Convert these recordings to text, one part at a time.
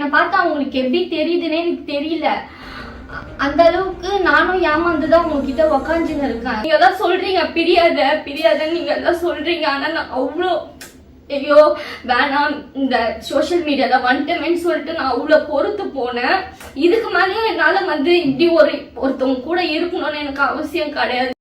என்னை பார்த்தா அவங்களுக்கு எப்படி தெரியுதுன்னே எனக்கு தெரியல. அந்த அளவுக்கு நானும் ஏமாந்து தான் உங்ககிட்ட உக்காந்துன்னு இருக்கேன். நீங்க தான் சொல்றீங்க பிரியாத பிரியாதன்னு நீங்க தான் சொல்றீங்க. ஆனா நான் அவ்வளோ ஐயோ வேணாம் இந்த சோஷியல் மீடியால வந்துட்டேன்னு சொல்லிட்டு நான் அவ்வளோ பொறுத்து போனேன். இதுக்கு மேலேயும் என்னால வந்து இப்படி ஒரு ஒருத்தவங்க கூட இருக்கணும்னு எனக்கு அவசியம் கிடையாது.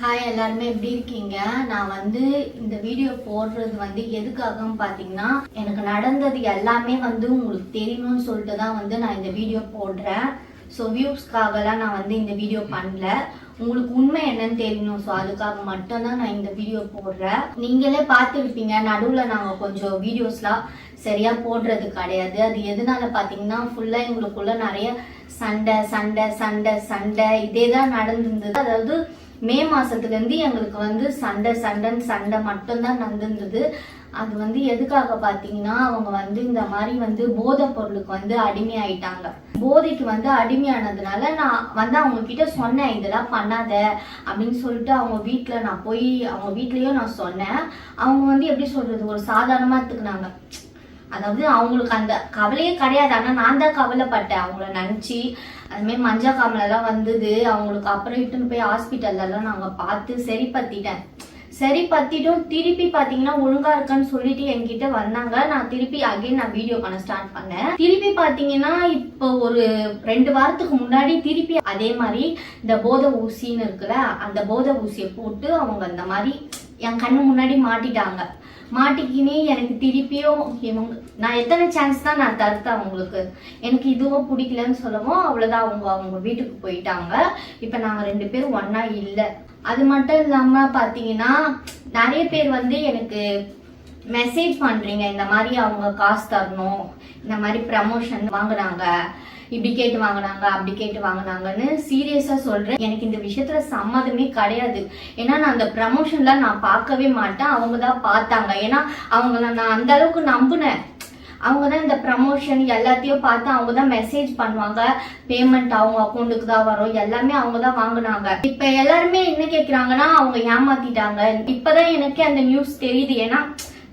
ஹாய் எல்லாருமே எப்படி இருக்கீங்க? நான் வந்து இந்த வீடியோ போடுறது வந்து எதுக்காகன்னு பார்த்தீங்கன்னா எனக்கு நடந்தது எல்லாமே வந்து உங்களுக்கு தெரியணும்னு சொல்லிட்டு தான் வந்து நான் இந்த வீடியோ போடுறேன். ஸோ வியூஸ்க்காகலாம் நான் வந்து இந்த வீடியோ பண்ணல. உங்களுக்கு உண்மை என்னன்னு தெரியணும். ஸோ அதுக்காக மட்டும்தான் நான் இந்த வீடியோ போடுறேன். நீங்களே பார்த்துருப்பீங்க நடுவில் நாங்கள் கொஞ்சம் வீடியோஸ்லாம் சரியாக போடுறது கிடையாது. அது எதனால பார்த்தீங்கன்னா ஃபுல்லாக எங்களுக்குள்ள நிறைய சண்டை சண்டை சண்டை சண்டை இதே தான் நடந்திருந்தது. அதாவது மே மாசத்துல இருந்து எங்களுக்கு வந்து சண்டை சண்டைன்னு சண்டை மட்டும்தான் நடந்திருந்தது. அது வந்து எதுக்காக பாத்தீங்கன்னா அவங்க வந்து இந்த மாதிரி வந்து போதைப் பொருளுக்கு வந்து அடிமையாயிட்டாங்க. போதைக்கு வந்து அடிமையானதுனால நான் வந்து அவங்க கிட்ட சொன்னேன் இதெல்லாம் பண்ணாத அப்படின்னு சொல்லிட்டு அவங்க வீட்டில் நான் போய் அவங்க வீட்லயும் நான் சொன்னேன். அவங்க வந்து எப்படி சொல்றது ஒரு சாதாரணமா எடுத்துக்கினாங்க. அதாவது அவங்களுக்கு அந்த கவலையே கிடையாது. ஆனா நான் தான் கவலைப்பட்டேன். அவங்கள நினைச்சு அதுமாரி மஞ்சள் காமலெல்லாம் வந்தது. அவங்களுக்கு அப்புறம் இட்டுன்னு போய் ஹாஸ்பிட்டல்ல நாங்கள் பார்த்து சரி பத்திட்டேன் சரி பத்திட்டும் திருப்பி பாத்தீங்கன்னா ஒழுங்கா இருக்கான்னு சொல்லிட்டு என்கிட்ட வந்தாங்க. நான் திருப்பி அகைன் நான் வீடியோ பண்ண ஸ்டார்ட் பண்ணேன். திருப்பி பாத்தீங்கன்னா இப்போ ஒரு ரெண்டு வாரத்துக்கு முன்னாடி திருப்பி அதே மாதிரி இந்த போதை ஊசின்னு இருக்குல்ல அந்த போதை ஊசியை போட்டு அவங்க அந்த மாதிரி என் கண்ணு முன்னாடி மாட்டிட்டாங்க. மாட்டிக்கினே எனக்கு திருப்பியும் இவங்க நான் எத்தனை சான்ஸ் தான் நான் தருத்தேன் அவங்களுக்கு. எனக்கு இதுவும் பிடிக்கலன்னு சொல்லவும் அவ்வளோதான் அவங்க அவங்க வீட்டுக்கு போயிட்டாங்க. இப்போ நாங்கள் ரெண்டு பேரும் ஒன்றா இல்லை. அது மட்டும் இல்லாமல் பார்த்தீங்கன்னா நிறைய பேர் வந்து எனக்கு மெசேஜ் பண்ணுறீங்க இந்த மாதிரி அவங்க காசு தரணும் இந்த மாதிரி ப்ரமோஷன் வாங்குனாங்க இப்படி கேட்டு வாங்குனாங்க அப்படி கேட்டு வாங்குனாங்கன்னு சீரியஸா சொல்றேன். எனக்கு இந்த விஷயத்துல சம்மதமே கிடையாது. ஏன்னா நான் அந்த ப்ரமோஷன்ல நான் பார்க்கவே மாட்டேன். அவங்க தான் பார்த்தாங்க. ஏன்னா அவங்கள நான் அந்த அளவுக்கு நம்பினேன். அவங்க தான் இந்த ப்ரமோஷன் எல்லாத்தையும் பார்த்து அவங்க தான் மெசேஜ் பண்ணுவாங்க. பேமெண்ட் அவங்க அக்கௌண்ட்டுக்கு தான் வரும். எல்லாமே அவங்க தான் வாங்குனாங்க. இப்ப எல்லாருமே என்ன கேக்குறாங்கன்னா அவங்க ஏமாத்திட்டாங்க. இப்பதான் எனக்கே அந்த நியூஸ் தெரியுது. ஏன்னா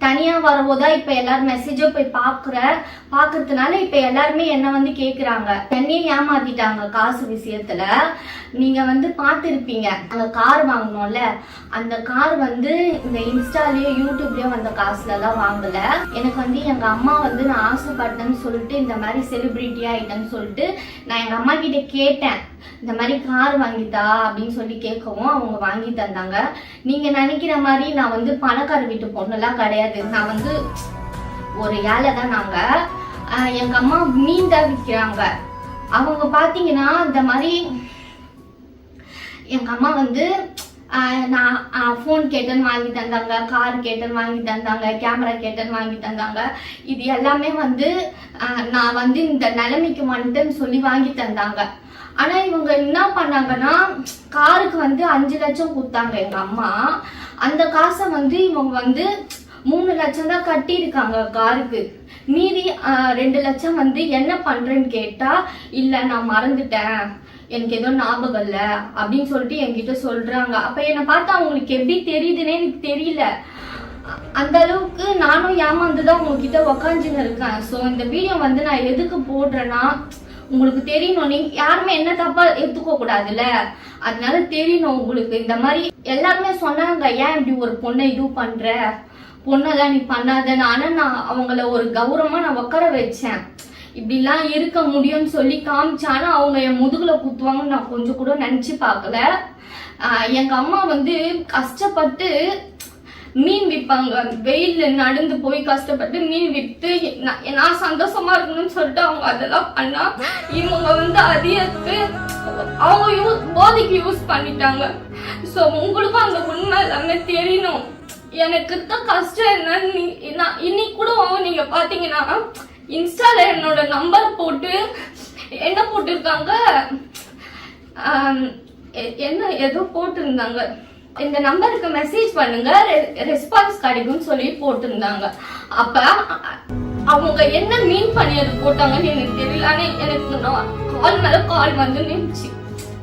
தனியாக வரவோ தான் இப்போ எல்லாரும் மெசேஜோ போய் பார்க்குற பார்க்கறதுனால இப்போ எல்லாருமே என்னை வந்து கேட்குறாங்க தண்ணியை ஏமாத்திட்டாங்க காசு விஷயத்தில். நீங்கள் வந்து பார்த்துருப்பீங்க. அந்த கார் வாங்கினோம்ல அந்த கார் வந்து இந்த இன்ஸ்டாலேயோ யூடியூப்லேயோ வந்த காசுல தான் வாங்கலை. எனக்கு வந்து எங்கள் அம்மா வந்து நான் ஆசைப்பட்டேன்னு சொல்லிட்டு இந்த மாதிரி செலிப்ரிட்டி ஆகிட்டேன்னு சொல்லிட்டு நான் எங்கள் அம்மா கிட்ட கேட்டேன். இந்த மாதிரி கார் வாங்கித்தா அப்படின்னு சொல்லி கேட்கவும் அவங்க வாங்கி தந்தாங்க. நீங்க நினைக்கிற மாதிரி நான் வந்து பணக்கார வீட்டு பொண்ணுலாம் கிடையாது. நான் வந்து ஒரு ஏழை தான் நாங்க. எங்க அம்மா மீன் தான் விற்கிறாங்க. அவங்க பாத்தீங்கன்னா இந்த மாதிரி எங்க அம்மா வந்து நான் ஃபோன் கேட்டேன்னு வாங்கி தந்தாங்க கார் கேட்டேன்னு வாங்கி தந்தாங்க கேமரா கேட்டேன்னு வாங்கி தந்தாங்க. இது எல்லாமே வந்து நான் வந்து இந்த நிலைமைக்கு வந்துட்டேன்னு சொல்லி வாங்கி தந்தாங்க. ஆனா இவங்க என்ன பண்ணாங்கன்னா காருக்கு வந்து அஞ்சு லட்சம் கொடுத்தாங்க எங்க அம்மா. அந்த காசை வந்து இவங்க வந்து மூணு லட்சம் தான் கட்டியிருக்காங்க காருக்கு. மீதி ரெண்டு லட்சம் வந்து என்ன பண்றேன்னு கேட்டா இல்ல நான் மறந்துட்டேன். எனக்கு ஏதோ ஞாபகம் இல்ல அப்படின்னு சொல்லிட்டு என்கிட்ட சொல்றாங்க. அப்ப என்னை பார்த்தா அவங்களுக்கு எப்படி தெரியுதுன்னே எனக்கு தெரியல. அந்த அளவுக்கு நானும் ஏமாந்து தான் உங்ககிட்ட உக்காந்துன்னு இருக்கேன். ஸோ இந்த வீடியோ வந்து நான் எதுக்கு போடுறேன்னா உங்களுக்கு தெரியணும். நீங்க யாருமே என்ன தப்பா எடுத்துக்க கூடாதுல்ல? அதனால தெரியணும் உங்களுக்கு. இந்த மாதிரி எல்லாருமே சொன்னாங்க ஏன் இப்படி ஒரு பொண்ணை இது பண்ற? பொண்ணதான் நீ பண்ணாதன்னு. ஆனா நான் அவங்கள ஒரு கௌரவமா நான் உட்கார வச்சேன். இப்படிலாம் இருக்க முடியும்னு சொல்லி காமிச்சானா. அவங்க என் முதுகுல குத்துவாங்கன்னு நான் கொஞ்சம் கூட நினைச்சு பார்க்கல. எங்க அம்மா வந்து கஷ்டப்பட்டு மீன் விற்பாங்க. வெயில்ல நடந்து போய் கஷ்டப்பட்டு மீன் விற்று நான் நான் சந்தோஷமா இருக்கணும்னு சொல்லிட்டு அவங்க அதெல்லாம் பண்ணா இவங்க வந்து அதிகத்து அவங்க யூஸ் போதைக்கு யூஸ் பண்ணிட்டாங்க. ஸோ உங்களுக்கும் அந்த உண்மை எல்லாமே தெரியணும். எனக்கு தான் கஷ்டம் என்னன்னு நான் இன்னைக்கு கூட நீங்க பாத்தீங்கன்னா இன்ஸ்டால என்னோட நம்பர் போட்டு என்ன போட்டிருக்காங்க? என்ன ஏதோ போட்டிருந்தாங்க. இந்த நம்பருக்கு மெசேஜ் பண்ணுங்க ரெஸ்பான்ஸ் கிடைக்கும்னு சொல்லி போட்டிருந்தாங்க. அப்ப அவங்க என்ன மீன் பண்ணி அது போட்டாங்கன்னு எனக்கு தெரியல. ஆனா எனக்கு கால் மேல கால் வந்து நின்றுச்சு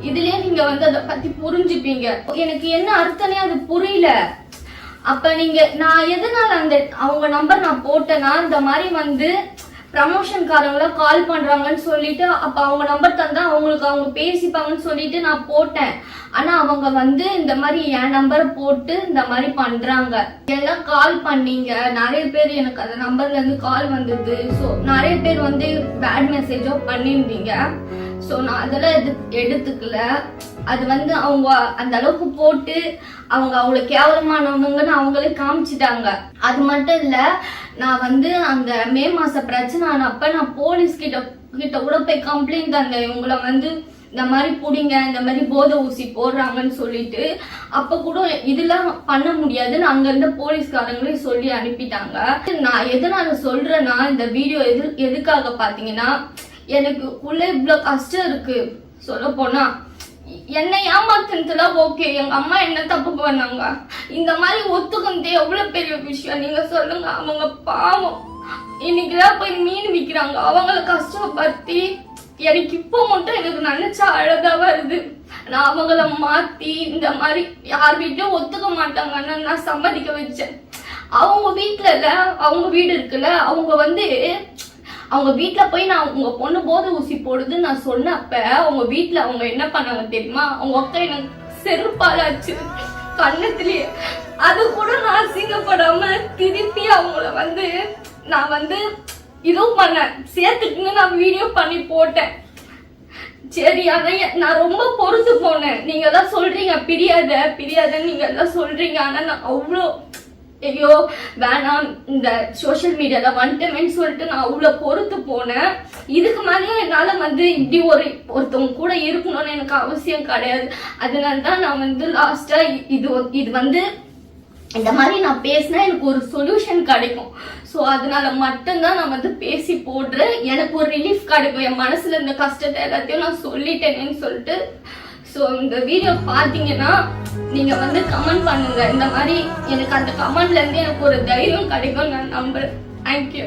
இதுலயே நீங்க வந்து அதை பத்தி புரிஞ்சுப்பீங்க. எனக்கு என்ன அர்த்தனே அது புரியல. அப்ப நீங்க நான் எதனால அந்த அவங்க நம்பர் நான் போட்டேன்னா இந்த மாதிரி வந்து ப்ரமோஷன்காரங்கள கால் பண்றாங்கன்னு சொல்லிட்டு அப்ப அவங்க நம்பர் தந்தா அவங்களுக்கு அவங்க பேசிப்பாங்கன்னு சொல்லிட்டு நான் போட்டேன். ஆனா அவங்க வந்து இந்த மாதிரி என் நம்பரை போட்டு இந்த மாதிரி பண்றாங்க. எல்லாம் கால் பண்ணீங்க. நிறைய பேர் எனக்கு அந்த நம்பர்ல இருந்து கால் வந்தது. ஸோ நிறைய பேர் வந்து பேட் மெசேஜோ பண்ணியிருந்தீங்க. ஸோ நான் அதெல்லாம் எது எடுத்துக்கல. அது வந்து அவங்க அந்த அளவுக்கு போட்டு அவங்க அவ்வளோ கேவலமானவங்கன்னு அவங்களே காமிச்சிட்டாங்க. அது மட்டும் இல்லை நான் வந்து அந்த மே மாச பிரச்சனை ஆனப்ப நான் போலீஸ் கிட்ட கிட்ட கூட போய் கம்ப்ளைண்ட் தந்தேன். இவங்கள வந்து இந்த மாதிரி பிடிங்க இந்த மாதிரி போதை ஊசி போடுறாங்கன்னு சொல்லிட்டு அப்ப கூட இதெல்லாம் பண்ண முடியாதுன்னு அங்க இருந்த போலீஸ்காரங்களே சொல்லி அனுப்பிட்டாங்க. நான் எதனால சொல்றேன்னா இந்த வீடியோ எது எதுக்காக பாத்தீங்கன்னா எனக்கு உள்ள இவ்வளோ கஷ்டம் இருக்கு. சொல்ல போனா என்னை ஏமாத்துனதுல ஓகே எங்க அம்மா என்ன தப்பு பண்ணாங்க? இந்த மாதிரி ஒத்துக்கிறது எவ்வளவு பெரிய விஷயம்? நீங்க சொல்லுங்க அவங்க பாவம். இன்னைக்குதான் போய் மீன் விக்கிறாங்க. அவங்கள கஷ்டப்படுத்தி எனக்கு இப்போ மட்டும் எனக்கு நினைச்சா அழகா வருது. நான் அவங்கள மாத்தி இந்த மாதிரி யார் வீட்லயும் ஒத்துக்க மாட்டாங்கன்னு நான் சம்மதிக்க வச்சேன். அவங்க வீட்டுல இல்ல அவங்க வீடு இருக்குல்ல அவங்க வந்து அவங்க வீட்ல போய் நான் உங்க பொண்ணு போதை ஊசி போடுதுன்னு நான் சொன்னப்ப அவங்க வீட்ல அவங்க என்ன பண்ணாங்க தெரியுமா? அவங்க அக்கா எனக்கு செருப்பால கண்ணத்துலயே கண்ணத்திலேயே அது கூட நான் அசிங்கப்படாம திருப்பி அவங்கள வந்து நான் வந்து இதுவும் பண்ணேன். சேர்த்துட்டுன்னு நான் வீடியோ பண்ணி போட்டேன். சரி ஆனா நான் ரொம்ப பொறுத்து போனேன். நீங்க தான் சொல்றீங்க பிரியாத பிரியாதன்னு நீங்க தான் சொல்றீங்க. ஆனா நான் அவ்வளோ ஐயோ வேணாம். இந்த சோஷியல் மீடியால வந்துட்டேன்னு சொல்லிட்டு நான் அவ்வளோ பொறுத்து போனேன். இதுக்கு மேலேயும் என்னால வந்து இப்படி ஒரு ஒருத்தவங்க கூட இருக்கணும்னு எனக்கு அவசியம் கிடையாது. அதனால தான் நான் வந்து லாஸ்டா இது இது வந்து இந்த மாதிரி நான் பேசினா எனக்கு ஒரு சொல்யூஷன் கிடைக்கும். ஸோ அதனால மட்டும்தான் நான் வந்து பேசி போடுறேன். எனக்கு ஒரு ரிலீஃப் கிடைக்கும். என் மனசுல இருந்த கஷ்டத்தை எல்லாத்தையும் நான் சொல்லிட்டேனேன்னு சொல்லிட்டு ஸோ இந்த வீடியோ பார்த்தீங்கன்னா நீங்கள் வந்து கமெண்ட் பண்ணுங்க. இந்த மாதிரி எனக்கு அந்த கமெண்ட்லேருந்து எனக்கு ஒரு தைரியம் கிடைக்கும் நான் நம்புறேன். தேங்க்யூ